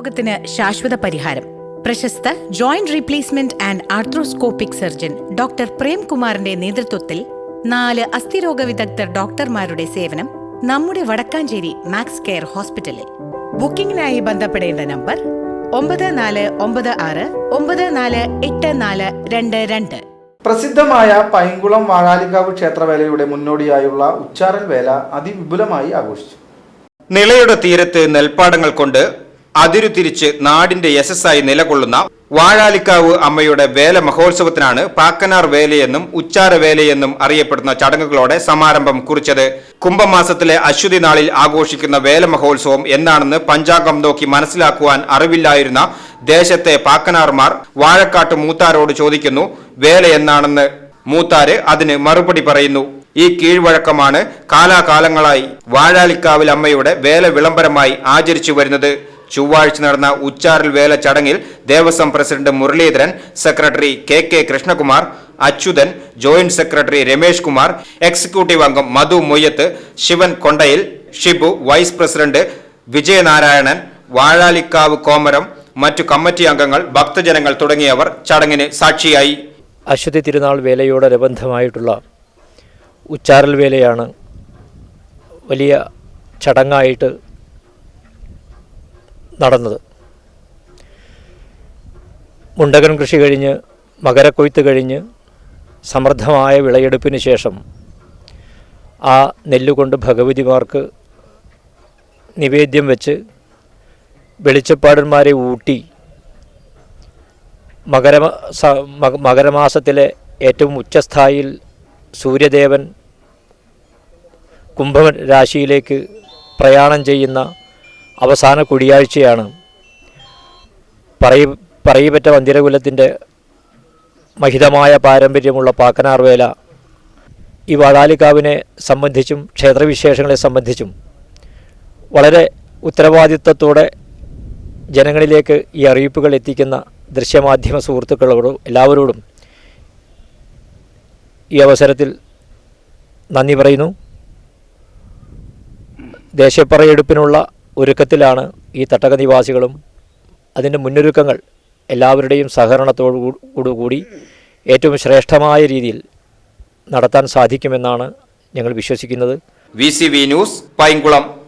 രോഗത്തിന് ശാശ്വത പരിഹാരം. പ്രശസ്ത joint replacement and arthroscopic surgeon doctor പ്രേംകുമാറിന്റെ നേതൃത്വത്തിൽ നാല് അസ്ഥിരോഗ വിദഗ്ധർ ഡോക്ടർമാരുടെ സേവനം നമ്മുടെ വടക്കാഞ്ചേരി മാക്സ് കെയർ ഹോസ്പിറ്റലിൽ. ബുക്കിംഗിനായി ബന്ധപ്പെടേണ്ട നമ്പർ ഒമ്പത് നാല് ഒമ്പത് ആറ് ഒമ്പത് നാല് എട്ട് നാല് രണ്ട് രണ്ട്. പ്രസിദ്ധമായ പൈങ്കുളം വാഴാലിക്കാവ് ക്ഷേത്രവേലയുടെ മുന്നോടിയായുള്ള ഉച്ചാരൽ വേല അതിവിപുലമായി ആഘോഷിച്ചു. നിളയുടെ തീരത്ത് നെൽപ്പാടങ്ങൾ കൊണ്ട് അതിരുതിരിച്ച് നാടിന്റെ യശസ്സായി നിലകൊള്ളുന്ന വാഴാലിക്കാവ് അമ്മയുടെ വേല മഹോത്സവത്തിനാണ് പാക്കനാർ വേലയെന്നും ഉച്ചാര വേലയെന്നും അറിയപ്പെടുന്ന ചടങ്ങുകളോടെ സമാരംഭം കുറിച്ചത്. കുംഭമാസത്തിലെ അശ്വതി നാളിൽ ആഘോഷിക്കുന്ന വേല മഹോത്സവം എന്താണെന്ന് പഞ്ചാംഗം നോക്കി മനസ്സിലാക്കുവാൻ അറിവില്ലായിരുന്ന ദേശത്തെ പാക്കനാർമാർ വാഴക്കാട്ട് മൂത്താരോട് ചോദിക്കുന്നു വേല എന്നാണെന്ന്? മൂത്താര് അതിന് മറുപടി പറയുന്നു ഈ കീഴ്വഴക്കമാണ് കാലാകാലങ്ങളായി വാഴാലിക്കാവിൽ അമ്മയുടെ വേല വിളംബരമായി ആചരിച്ചു വരുന്നത്. ചൊവ്വാഴ്ച നടന്ന ഉച്ചാറിൽ വേല ചടങ്ങിൽ Devaswom president Muraleedharan secretary K K Krishnakumar Achuthan joint secretary Ramesh Kumar executive അംഗം മധു മൊയ്യത്ത് ശിവൻ കൊണ്ടയിൽ ഷിബു വൈസ് പ്രസിഡന്റ് വിജയനാരായണൻ വാഴാലിക്കാവ് കോമരം മറ്റു കമ്മിറ്റി അംഗങ്ങൾ ഭക്തജനങ്ങൾ തുടങ്ങിയവർ ചടങ്ങിന് സാക്ഷിയായി. അശ്വതി തിരുനാൾ വേലയോടനുബന്ധമായിട്ടുള്ള ഉച്ചാരൽ വേലയാണ് വലിയ ചടങ്ങായിട്ട് നടന്നത്. മുണ്ടകൻ കൃഷി കഴിഞ്ഞ് മകരക്കൊയ്ത്ത് കഴിഞ്ഞ് സമൃദ്ധമായ വിളയെടുപ്പിന് ശേഷം ആ നെല്ലുകൊണ്ട് ഭഗവതിമാർക്ക് നിവേദ്യം വെച്ച് വെളിച്ചപ്പാടന്മാരെ ഊട്ടി മകര മകരമാസത്തിലെ ഏറ്റവും ഉച്ചസ്ഥായിൽ സൂര്യദേവൻ കുംഭരാശിയിലേക്ക് പ്രയാണം ചെയ്യുന്ന അവസാന കൂടിയാഴ്ചയാണ് പറയ പറയപ്പെട്ട വന്തിരകുലത്തിന്റെ മഹിതമായ പാരമ്പര്യമുള്ള പാക്കനാർവേല ഈ വാടാലിക്കാവിനെ സംബന്ധിച്ചും ക്ഷേത്രവിശേഷങ്ങളെ സംബന്ധിച്ചും വളരെ ഉത്തരവാദിത്വത്തോടെ ജനങ്ങളിലേക്ക് ഈ അറിയിപ്പുകൾ എത്തിക്കുന്ന ദൃശ്യമാധ്യമ സുഹൃത്തുക്കളോടും എല്ലാവരോടും ഈ അവസരത്തിൽ നന്ദി പറയുന്നു. ദേശപ്പറയെടുപ്പിനുള്ള ഒരുക്കത്തിലാണ് ഈ തട്ടക നിവാസികളും അതിന്റെ മുന്നൊരുക്കങ്ങൾ എല്ലാവരുടെയും സഹകരണത്തോടു കൂടി ഏറ്റവും ശ്രേഷ്ഠമായ രീതിയിൽ നടത്താൻ സാധിക്കുമെന്നാണ് ഞങ്ങൾ വിശ്വസിക്കുന്നത്. V news Painkulam.